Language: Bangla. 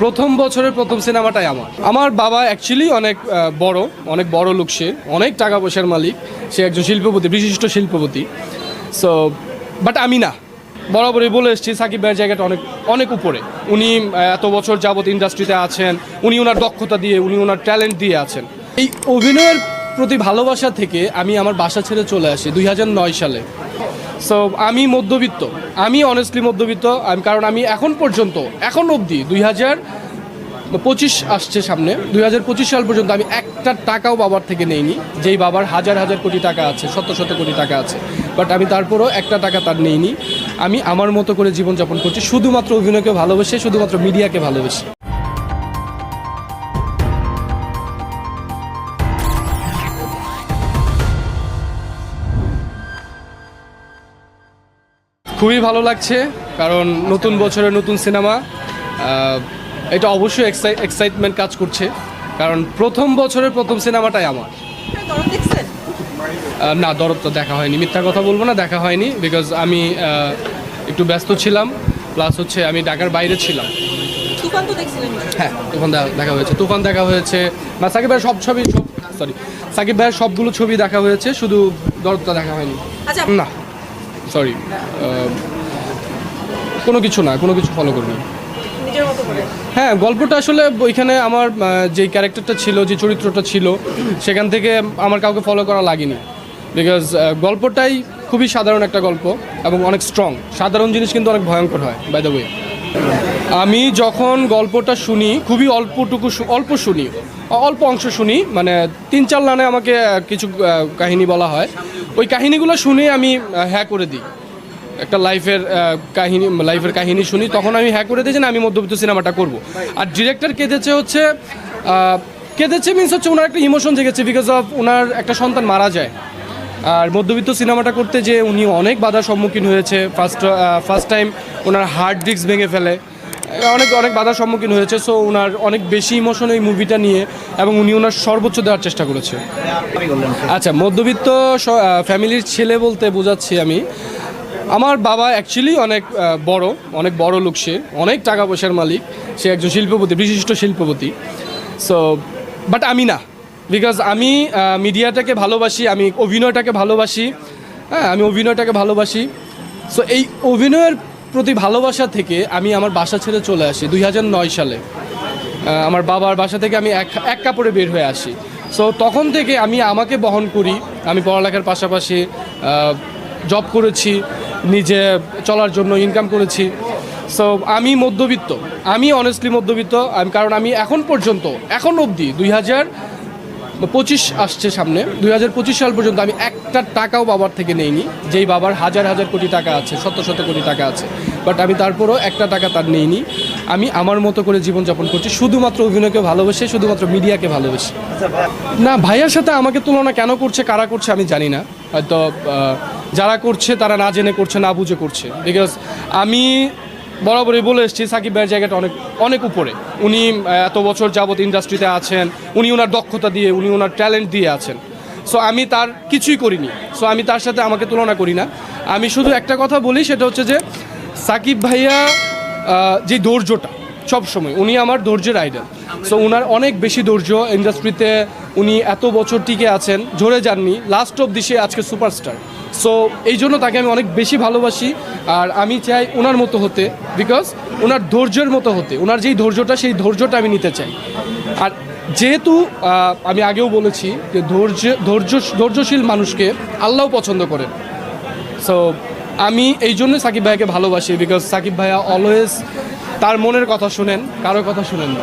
প্রথম বছরের প্রথম সিনেমাটাই আমার। আমার বাবা অ্যাকচুয়ালি অনেক বড় অনেক বড় লোক সে, অনেক টাকা পয়সার মালিক। সে একজন শিল্পপতি, বিশিষ্ট শিল্পপতি। সো বাট আমি না। বরাবরই বলে এসেছি, সাকিব ভাইয়ের জায়গাটা অনেক অনেক উপরে। উনি এত বছর যাবত ইন্ডাস্ট্রিতে আছেন, উনি ওনার দক্ষতা দিয়ে, উনি ওনার ট্যালেন্ট দিয়ে আছেন। এই অভিনয়ের প্রতি ভালোবাসা থেকে আমি আমার বাসা ছেড়ে চলে আসি দুই হাজার নয় সালে। সো আমি মধ্যবিত্ত। আমি অনেস্টলি মধ্যবিত্ত, আমি কারণ আমি এখন পর্যন্ত, এখন অবধি দুই হাজার পঁচিশ আসছে সামনে দুই হাজার পঁচিশ সাল পর্যন্ত আমি একটা টাকাও বাবার থেকে নেইনি, যেই বাবার হাজার হাজার কোটি টাকা আছে, শত শত কোটি টাকা আছে বাট আমি তারপরও একটা টাকা তার নেইনি। আমি আমার মতো করে জীবনযাপন করছি, শুধুমাত্র অভিনয়কে ভালোবেসে, শুধুমাত্র মিডিয়াকে ভালোবেসে। খুবই ভালো লাগছে কারণ নতুন বছরের নতুন সিনেমা এটা অবশ্যই এক্সাইটমেন্ট কাজ করছে কারণ প্রথম বছরের প্রথম সিনেমাটাই আমার। না দরদ তো দেখা হয়নি। মিথ্যা কথা বলব না দেখা হয়নি বিকজ আমি একটু ব্যস্ত ছিলাম প্লাস হচ্ছে আমি ঢাকার বাইরে ছিলাম। হ্যাঁ তুফান দেখা হয়েছে তুফান দেখা হয়েছে। না সাকিব ভাইয়ের সব ছবি সব সরি সাকিব ভাইয়ের সবগুলো ছবি দেখা হয়েছে শুধু দরদটা দেখা হয়নি। আচ্ছা না। সরি কোনো কিছু না কোনো কিছু ফলো করিনি। হ্যাঁ গল্পটা আসলে ওইখানে আমার যে ক্যারেক্টারটা ছিল যে চরিত্রটা ছিল সেখান থেকে আমার কাউকে ফলো করা লাগেনি। বিকজ গল্পটাই খুবই সাধারণ একটা গল্প এবং অনেক স্ট্রং সাধারণ জিনিস কিন্তু অনেক ভয়ঙ্কর হয় বাই দ্য ওয়ে আমি যখন গল্পটা শুনি খুবই অল্পটুকু অল্প শুনি অল্প অংশ শুনি মানে তিন চার লানে আমাকে কিছু কাহিনী বলা হয়। ওই কাহিনীগুলো শুনে আমি হ্যাঁ করে দিই। একটা লাইফের কাহিনী লাইফের কাহিনী শুনি তখন আমি হ্যাঁ করে যে না, আমি মধ্যবিত্ত সিনেমাটা করব। আর ডিরেক্টর কেঁদেছে হচ্ছে কেঁদেছে মিনস হচ্ছে ওনার একটা ইমোশন জেগেছে বিকজ অফ ওনার একটা সন্তান মারা যায়। আর মধ্যবিত্ত সিনেমাটা করতে যে উনি অনেক বাধার সম্মুখীন হয়েছে। ফার্স্ট ফার্স্ট টাইম ওনার হার্ড ডিস্ক ভেঙে ফেলে। অনেক অনেক বাধার সম্মুখীন হয়েছে সো ওনার অনেক বেশি ইমোশন এই মুভিটা নিয়ে এবং উনি ওনার সর্বোচ্চ দেওয়ার চেষ্টা করেছে। আচ্ছা মধ্যবিত্ত ফ্যামিলির ছেলে বলতে বোঝাচ্ছি আমি। আমার বাবা অ্যাকচুয়ালি অনেক বড় অনেক বড় লোক সে, অনেক টাকা পয়সার মালিক। সে একজন শিল্পপতি, বিশিষ্ট শিল্পপতি। সো বাট আমি না বিকজ আমি মিডিয়াটাকে ভালোবাসি, আমি অভিনয়টাকে ভালোবাসি। হ্যাঁ আমি অভিনয়টাকে ভালোবাসি। সো এই অভিনয়ের প্রতি ভালোবাসা থেকে আমি আমার বাসা ছেড়ে চলে আসি, দুই হাজার নয় সালে। আমার বাবার বাসা থেকে আমি এক এক কাপড়ে বের হয়ে আসি। সো তখন থেকে আমি আমাকে বহন করি, আমি পড়ালেখার পাশাপাশি জব করেছি, নিজে চলার জন্য ইনকাম করেছি। সো আমি মধ্যবিত্ত, আমি অনেস্টলি মধ্যবিত্ত, আমি কারণ আমি এখন পর্যন্ত, এখন অবধি দুই হাজার পঁচিশ আসছে সামনে। দুই হাজার পঁচিশ সাল পর্যন্ত আমি একটা টাকাও বাবার থেকে নেইনি। যেই বাবার হাজার হাজার কোটি টাকা আছে, শত শত কোটি টাকা আছে। বাট আমি তারপরও একটা টাকা তার নেইনি। আমি আমার মতো করে জীবনযাপন করছি, শুধুমাত্র অভিনয়কে ভালোবেসে, শুধুমাত্র মিডিয়াকে ভালোবেসে। না, ভাইয়ার সাথে আমাকে তুলনা কেন করছে, কারা করছে আমি জানি না। হয়তো যারা করছে তারা না জেনে করছে, না বুঝে করছে। বিকজ আমি বরাবরই বলে এসেছি, সাকিব ভাইয়ের জায়গাটা অনেক অনেক উপরে। উনি এত বছর যাবত ইন্ডাস্ট্রিতে আছেন, উনি ওনার দক্ষতা দিয়ে, উনি ওনার ট্যালেন্ট দিয়ে আছেন। সো আমি তার কিছুই করিনি। সো আমি তার সাথে আমাকে তুলনা করি না। আমি শুধু একটা কথা বলি, সেটা হচ্ছে যে, সাকিব ভাইয়া যে ধৈর্যটা সব সময়। উনি আমার ধৈর্যের আইডল সো উনার অনেক বেশি ধৈর্য ইন্ডাস্ট্রিতে উনি এত বছর টিকে আছেন, ঝরে যাননি লাস্ট অব দিশে আজকে সুপারস্টার সো এই জন্য তাকে আমি অনেক বেশি ভালোবাসি, আর আমি চাই ওনার মতো হতে বিকজ ওনার ধৈর্যের মতো হতে ওনার যেই ধৈর্যটা, সেই ধৈর্যটা আমি নিতে চাই। আর যেহেতু আমি আগেও বলেছি যে ধৈর্য ধৈর্য, ধৈর্যশীল মানুষকে আল্লাহ পছন্দ করেন। সো আমি এই জন্য সাকিব ভাইয়াকে ভালোবাসি বিকজ সাকিব ভাইয়া অলওয়েজ তার মনের কথা শুনেন কারও কথা শুনেন না।